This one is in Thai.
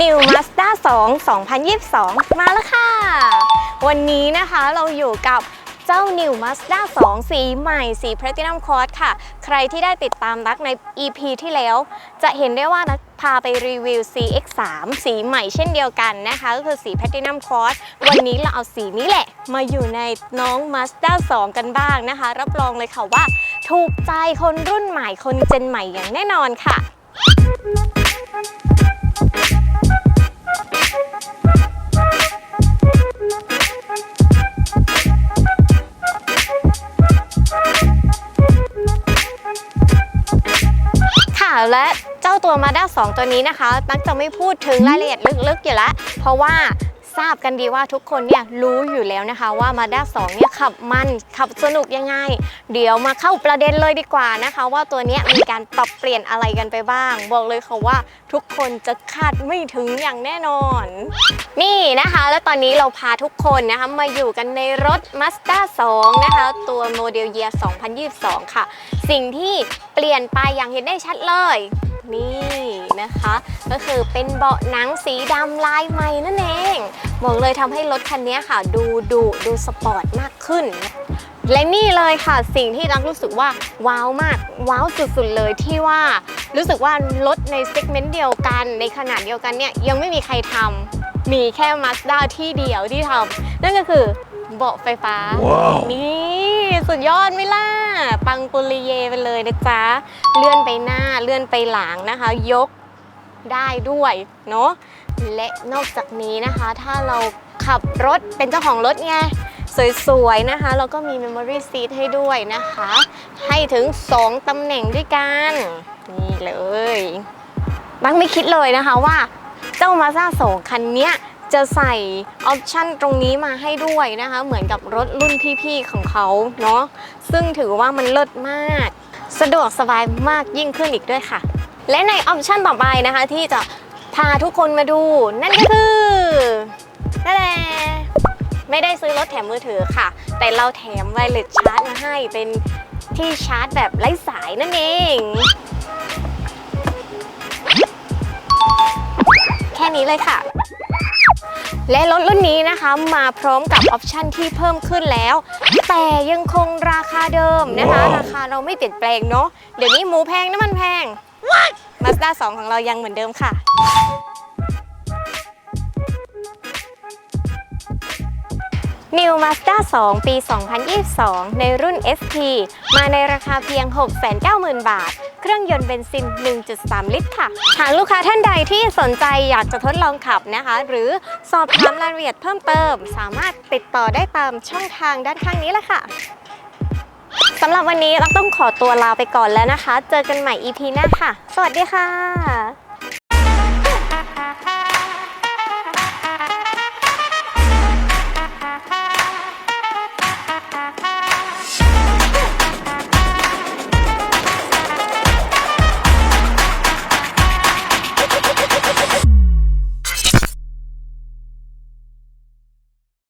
New Mazda 2 2022 มาแล้วค่ะ วันนี้นะคะเราอยู่กับเจ้า New Mazda 2 สีใหม่สี Platinum Cross ค่ะ ใครที่ได้ติดตามนักใน EP ที่แล้ว จะเห็นได้ว่านักพาไปรีวิว CX3 สีใหม่เช่นเดียวกันนะคะ ก็คือสี Platinum Cross วันนี้เราเอาสีนี้แหละ มาอยู่ในน้อง Mazda 2 กันบ้างนะคะ รับรองเลยค่ะว่า ถูกใจคนรุ่นใหม่คนเจนใหม่อย่างแน่นอนค่ะ และเจ้าตัว Mazda 2ตัวนี้นะคะ ตักจะไม่พูดถึงรายละเอียดลึกๆอยู่แล้ว เพราะว่า ทราบกันดีว่าทุกคนเนี่ยรู้อยู่แล้วนะคะว่า Mazda 2เนี่ยขับมันขับสนุกยังไง เดี๋ยวมาเข้าประเด็นเลยดีกว่านะคะ ว่าตัวเนี้ยมีการปรับเปลี่ยนอะไรกันไปบ้าง บอกเลยค่ะว่าทุกคนจะคาดไม่ถึงอย่างแน่นอน นี่นะคะ แล้วตอนนี้เราพาทุกคนนะคะมาอยู่กันในรถ Mazda 2 นะคะ ตัวโมเดลเยียร์2022 ค่ะ สิ่งที่เปลี่ยนไปอย่างเห็นได้ชัดเลย นี่นะคะ ก็คือเป็นเบาะหนังสีดำลายใหม่นั่นเองบอกเลยทำให้รถคันนี้ค่ะ ดูดุดูสปอร์ตมากขึ้น และนี่เลยค่ะสิ่งที่รักรู้สึกว่าว้าวมาก ว้าวสุดๆเลยที่ว่ารู้สึกว่ารถในเซกเมนต์เดียวกัน ในขนาดเดียวกันเนี่ยยังไม่มีใครทำมีแค่ Mazda ที่เดียวที่ทำนั่นก็คือเบาะไฟฟ้า Wow. นี่ สุดยอดไม่ล่ะ ปังปุริเยไปเลยนะจ๊ะ เลื่อนไปหน้าเลื่อนไปหลังนะคะ ยกได้ด้วยเนาะและนอกจากนี้นะคะ ถ้าเราขับรถเป็นเจ้าของรถไง สวยๆนะคะแล้วก็มี Memory Seat ให้ด้วยนะคะ ให้ถึง 2ตำแหน่งด้วยกัน นี่เลยบังไม่คิดเลยนะคะว่าเจ้า Mazda 2คันเนี้ย จะใส่ออปชันตรงนี้มาให้ด้วยนะคะ เหมือนกับรถรุ่นพี่ๆของเขาเนาะซึ่งถือว่ามันเลิศมาก สะดวกสบายมากยิ่งขึ้นอีกด้วยค่ะ และในออปชันต่อไปนะคะที่จะพาทุกคนมาดู นั่นก็คือนั่นแหละไม่ได้ซื้อรถแถมมือถือค่ะ แต่เราแถมไวเลสชาร์จมาให้เป็นที่ชาร์จแบบไร้สายนั่นเองแค่นี้เลยค่ะ และรถรุ่นนี้นะคะมาพร้อมกับออปชันที่เพิ่มขึ้นแล้ว แต่ยังคงราคาเดิมนะคะว้าวราคาเราไม่เปลี่ยนแปลงเนาะเดี๋ยวนี้หมูแพงน้ำมันแพง Mazda 2ของเรายังเหมือนเดิมค่ะ New Mazda 2 ปี 2022 ในรุ่น ST มาในราคาเพียง 690,000 บาท เครื่องยนต์เบนซิน 1.3 ลิตรค่ะ หากลูกค้าท่านใดที่สนใจอยากจะทดลองขับนะคะ หรือสอบถามรายละเอียดเพิ่มเติม สามารถติดต่อได้ตามช่องทางด้านข้างนี้แหละค่ะสำหรับวันนี้เราต้องขอตัวลาไปก่อนแล้วนะคะ เจอกันใหม่ EP หน้าค่ะ สวัสดีค่ะ